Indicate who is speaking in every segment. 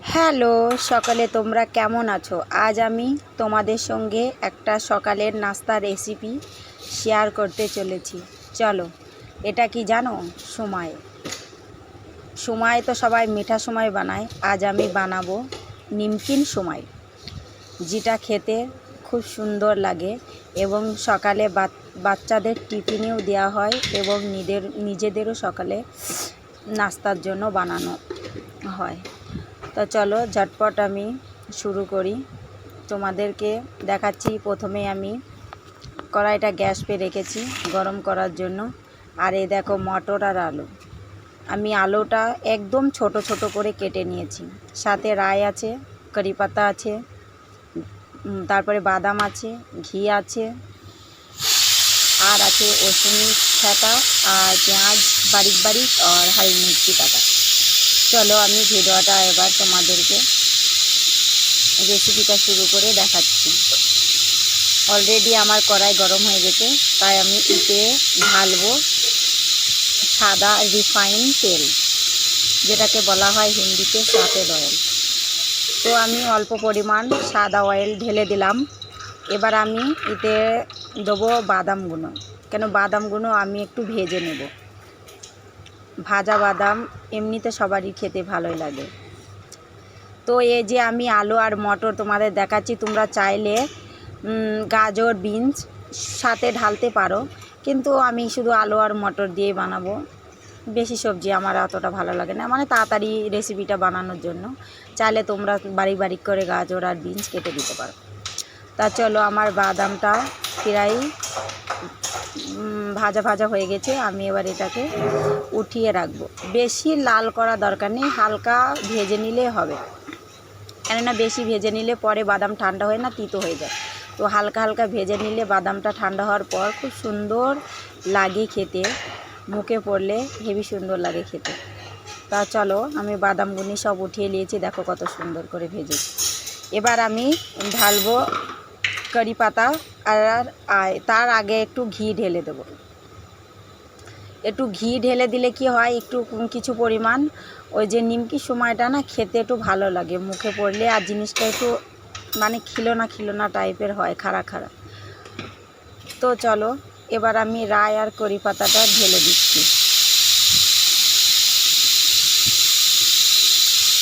Speaker 1: Hello, সকালে তোমরা কেমন আছো? আজ আমি তোমাদের সঙ্গে একটা সকালের নাস্তা রেসিপি শেয়ার করতে চলেছি। চলো, এটা কি জানো? সময়। সময় তো সবাই মিঠা সময় বানায়। আজ আমি বানাবো নিমকিন সময়, যেটা খেতে খুব সুন্দর লাগে এবং সকালে বাচ্চাদের টিফিনেও দেওয়া হয় এবং নিজেদের নিজেদেরও সকালে নাস্তার জন্য বানানো হয়। তো চলো, ঝটপট আমি শুরু করি। তোমাদেরকে দেখাচ্ছি, প্রথমে আমি কড়াইটা গ্যাস পে রেখেছি গরম করার জন্য। আর এই দেখো, মটর আর আলু। আমি আলুটা একদম ছোট ছোট করে কেটে নিয়েছি। সাথে রায় আছে, কারি পাতা আছে তারপরে বাদাম আছে, ঘি আছে, আর আছে রসুন ছাতা আর পেঁয়াজ, বারিক বারিক, আর হারি মির্চি কাটা চলো আমি ভিডিওটা এবার তোমাদেরকে রেসিপিটা শুরু করে দেখাচ্ছি। অলরেডি আমার কড়াই গরম হয়ে গেছে, তাই আমি ইতে ঢালবো সাদা রিফাইন তেল, যেটাকে বলা হয় হিন্দিতে সাফেদ অয়েল তো আমি অল্প পরিমাণ সাদা অয়েল ঢেলে দিলাম। এবার আমি এতে দেবো বাদামগুলো কেন বাদামগুলো আমি একটু ভেজে নেব। ভাজা বাদাম এমনিতে সবারই খেতে ভালোই লাগে। তো এই যে আমি আলু আর মটর তোমাদের দেখাচ্ছি, তোমরা চাইলে গাজর, বিনস সাথে ঢালতে পারো। কিন্তু আমি শুধু আলু আর মটর দিয়ে বানাবো। বেশি সবজি আমার অতটা ভালো লাগে না। মানে তাড়াতাড়ি রেসিপিটা বানানোর জন্য। চাইলে তোমরা বাড়ি বাড়ি করে গাজর আর বিনস কেটে দিতে পারো। তা চলো, আমার বাদামটা প্রায় ভাজা ভাজা হয়ে গেছে, আমি এবার এটাকে উঠিয়ে রাখব। বেশি লাল করা দরকার নেই, হালকা ভেজে নিলে হবে। কেননা বেশি ভেজে নিলে পরে বাদাম ঠান্ডা হয় না, তিতো হয়ে যায়। তো হালকা হালকা ভেজে নিলে বাদামটা ঠান্ডা হওয়ার পর খুব সুন্দর লাগে খেতে। মুখে পড়লে হেভি সুন্দর লাগে খেতে। তা চলো, আমি বাদামগুনি সব উঠিয়ে নিয়েছি, দেখো কত সুন্দর করে ভেজেছি। এবার আমি ঢালবো কারি পাতা। আর তার আগে একটু ঘি ঢেলে দেবো। একটু ঘি ঢেলে দিলে কি হয়, একটু কিছু পরিমাণ ওই যে নিমকি সময়টা না খেতে একটু ভালো লাগে, মুখে পড়লে আর জিনিসটা একটু মানে খিলোনা খিলোনা টাইপের হয়, খাড়া খাড়া। তো চলো, এবার আমি রায় আর করি পাতাটা ঢেলে দিচ্ছি।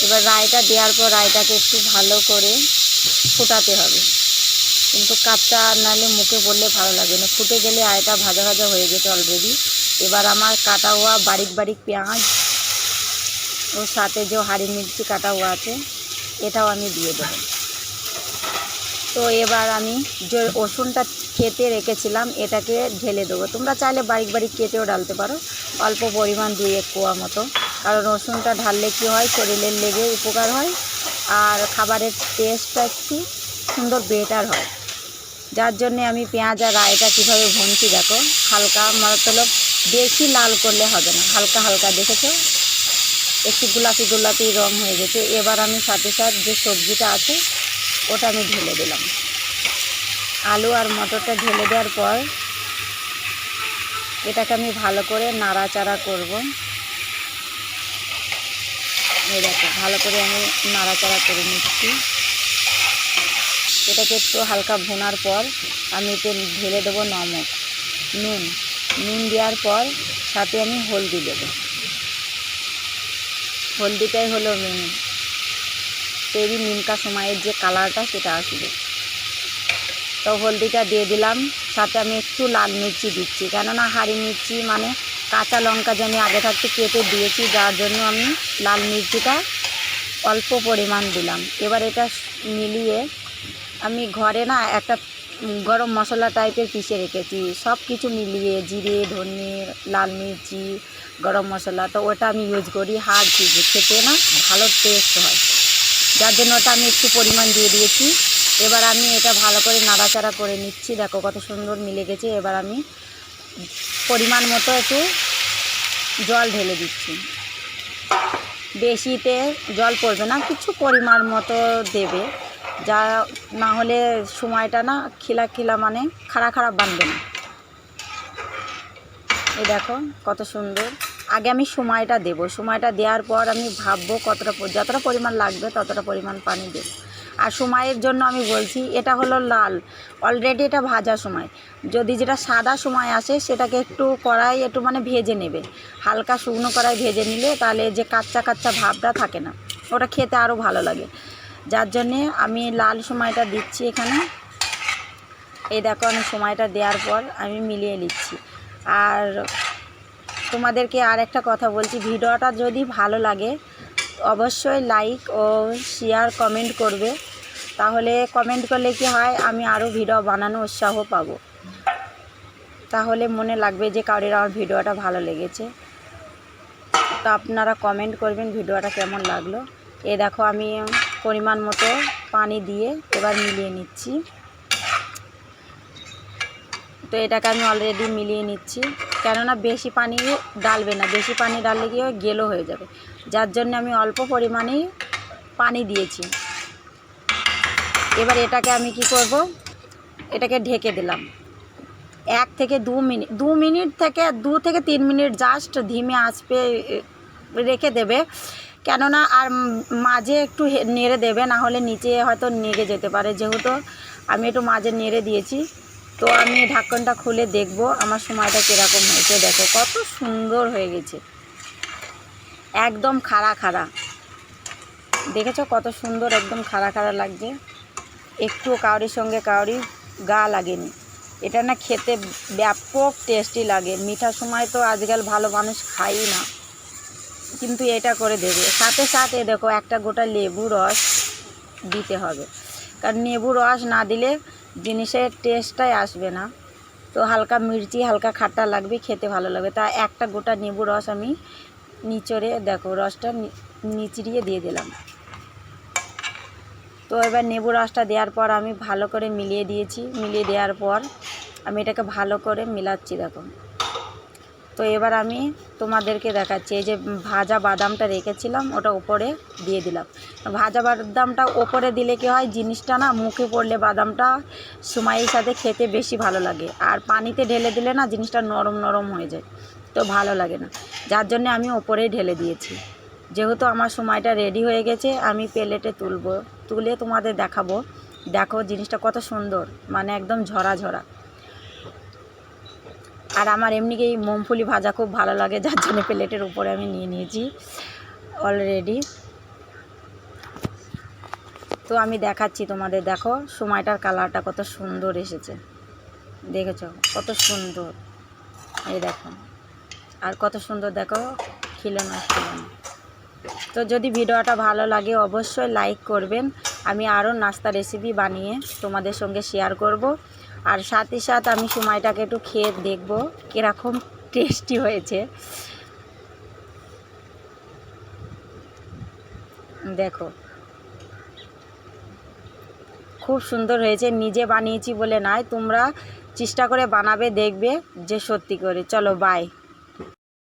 Speaker 1: এবার রায়টা দেওয়ার পর রায়টাকে একটু ভালো করে ফোটাতে হবে। কিন্তু কাঁচা নালে মুখে পড়লে ভালো লাগে না। ফুটে গেলে আয়টা ভাজা ভাজা হয়ে গেছে অলরেডি এবার আমার কাটা হওয়া বারিক বারিক পেঁয়াজ ওর সাথে যে হাড়ি মির্চি কাটা হওয়া আছে, এটাও আমি দিয়ে দেবো। তো এবার আমি যে রসুনটা খেতে রেখেছিলাম, এটাকে ঢেলে দেবো। তোমরা চাইলে বারিক বারিক কেটেও ডালতে পারো, অল্প পরিমাণ দুই এক কোয়া মতো। কারণ রসুনটা ঢাললে কী হয়, শরীরের লেগে উপকার হয়, আর খাবারের টেস্টটা একটু সুন্দর বেটার হয়। যার জন্যে আমি পেঁয়াজ আর রায়টা কীভাবে ভুনছি দেখো, হালকা মতলব বেশি লাল করলে হবে না, হালকা হালকা দেখেছ? একটু গোলাপি গোলাপি রং হয়ে গেছে। এবার আমি সাথে সাথে যে সবজিটা আছে, ওটা আমি ঢেলে দিলাম। আলু আর মটরটা ঢেলে দেওয়ার পর এটাকে আমি ভালো করে নাড়াচাড়া করব। এই দেখো, ভালো করে আমি নাড়াচাড়া করে নিচ্ছি। এটাকে একটু হালকা ভোনার পর আমি এতে ঢেলে দেবো নমক, নুন। নুন দেওয়ার পর সাথে আমি হলদি দেবো। হলদিটাই হলো মেন তৈরি নিমকা সময়ের যে কালারটা সেটা আসবে। তো হলদিটা দিয়ে দিলাম, সাথে আমি একটু লাল মির্চি দিচ্ছি। কেননা হারি মির্চি মানে কাঁচা লঙ্কা যে আমি আগে থাকতে কেটে দিয়েছি, যার জন্য আমি লাল মির্চিটা অল্প পরিমাণ দিলাম। এবার এটা মিলিয়ে আমি ঘরে না একটা গরম মশলা টাইপের পিষে রেখেছি। সব কিছু মিলিয়ে জিরে, ধনে, লাল মির্চি, গরম মশলা, তো ওটা আমি ইউজ করি। হাড় চিজে খেতে না ভালো টেস্ট হয়। যার জন্য ওটা আমি একটু পরিমাণ দিয়ে দিয়েছি। এবার আমি এটা ভালো করে নাড়াচাড়া করে নিচ্ছি। দেখো কত সুন্দর মিলে গেছে। এবার আমি পরিমাণ মতো একটু জল ঢেলে দিচ্ছি। বেশিতে জল পড়বে না, কিছু পরিমাণ মতো দেবে। যা না হলে সময়টা না খিলা খিলা মানে খারাপ খারাপ বানবে না। এই দেখো কত সুন্দর। আগে আমি সময়টা দেব। সময়টা দেওয়ার পর আমি ভাববো কতটা যতটা পরিমাণ লাগবে ততটা পরিমাণ পানি দেব। আর সময়ের জন্য আমি বলছি, এটা হলো লাল। অলরেডি এটা ভাজা সময়। যদি যেটা সাদা সময় আসে, সেটাকে একটু কড়াই একটু মানে ভেজে নেবে। হালকা শুকনো কড়াই ভেজে নিলে তাহলে যে কাচ্চা কাচ্চা ভাবটা থাকে না, ওটা খেতে আরও ভালো লাগে। যার জন্যে আমি লাল সময়টা দিচ্ছি এখানে। এই দেখো আমি সময়টা দেওয়ার পর আমি মিলিয়ে নিচ্ছি। আর তোমাদেরকে আর একটা কথা বলছি, ভিডিওটা যদি ভালো লাগে, অবশ্যই লাইক ও শেয়ার কমেন্ট করবে। তাহলে কমেন্ট করলে কি হয়, আমি আরও ভিডিও বানানো উৎসাহ পাবো। তাহলে মনে লাগবে যে কারোর আমার ভিডিওটা ভালো লেগেছে। তো আপনারা কমেন্ট করবেন ভিডিওটা কেমন লাগল। এ দেখো আমি পরিমাণ মতো পানি দিয়ে এবার মিলিয়ে নিচ্ছি। তো এটাকে আমি অলরেডি মিলিয়ে নিচ্ছি। কেননা বেশি পানি ডালবে না, বেশি পানি ডাললে গিয়ে গেলো হয়ে যাবে। যার জন্য আমি অল্প পরিমাণেই পানি দিয়েছি। এবার এটাকে আমি কি করব? এটাকে ঢেকে দিলাম। এক থেকে দু মিনিট দু মিনিট থেকে দু থেকে তিন মিনিট জাস্ট ধিমে আঁচপে রেখে দেবে। কেননা আর মাঝে একটু নেড়ে দেবে, না হলে নিচে হয়তো নেড়ে যেতে পারে। যেহেতু আমি একটু মাঝে নেড়ে দিয়েছি, তো আমি ঢাকনটা খুলে দেখব আমার সময়টা কীরকম হয়েছে। দেখো কত সুন্দর হয়ে গেছে। একদম খাড়া খাড়া। দেখেছ কত সুন্দর একদম খাড়া খাড়া লাগছে। একটু কাউরির সঙ্গে কাউরি গা লাগেনি। এটা না খেতে ব্যাপক টেস্টি লাগে। মিঠা সময় তো আজকাল ভালো মানুষ খাই না। কিন্তু এটা করে দেবে। সাথে সাথে দেখো একটা গোটা লেবু রস দিতে হবে। কারণ লেবু রস না দিলে জিনিসের টেস্টটাই আসবে না। তো হালকা মির্চি, হালকা খাট্টা লাগবে, খেতে ভালো লাগবে। তা একটা গোটা লেবু রস আমি নিচড়ে দেখো, রসটা নিচড়িয়ে দিয়ে দিলাম। তো এবার লেবু রসটা দেওয়ার পর আমি ভালো করে মিলিয়ে দিয়েছি। মিলিয়ে দেওয়ার পর আমি এটাকে ভালো করে মিলাচ্ছি দেখো। তো এবার আমি তোমাদেরকে দেখাচ্ছি, এই যে ভাজা বাদামটা রেখেছিলাম, ওটা উপরে দিয়ে দিলাম। ভাজা বাদামটা ওপরে দিলে কি হয়, জিনিসটা না মুখে পড়লে বাদামটা সময়ের সাথে খেতে বেশি ভালো লাগে। আর পানিতে ঢেলে দিলে না জিনিসটা নরম নরম হয়ে যায়, তো ভালো লাগে না। যার জন্য আমি ওপরেই ঢেলে দিয়েছি। যেহেতু আমার সময়টা রেডি হয়ে গেছে, আমি প্লেটে তুলবো, তুলে তোমাদের দেখাবো। দেখো জিনিসটা কত সুন্দর মানে একদম ঝরা ঝরা। আর আমার এমনিকে এই মুমফুলি ভাজা খুব ভালো লাগে, যার জন্য প্লেটের উপরে আমি নিয়ে নিয়েছি অলরেডি তো আমি দেখাচ্ছি তোমাদের, দেখো সময়টার কালারটা কত সুন্দর এসেছে। দেখেছ? কত সুন্দর। এই দেখো। আর কত সুন্দর, দেখো, খিলানো খিলানো। তো যদি ভিডিওটা ভালো লাগে, অবশ্যই লাইক করবেন। আমি আরও নাস্তা রেসিপি বানিয়ে তোমাদের সঙ্গে শেয়ার করব। আর সাথে সাথে আমি সময়টাকে একটু খেয়ে দেখব কীরকম টেস্টি হয়েছে। দেখো। খুব সুন্দর হয়েছে, নিজে বানিয়েছি বলে নয়, তোমরা চেষ্টা করে বানাবে, দেখবে যে সত্যি করে। চলো বাই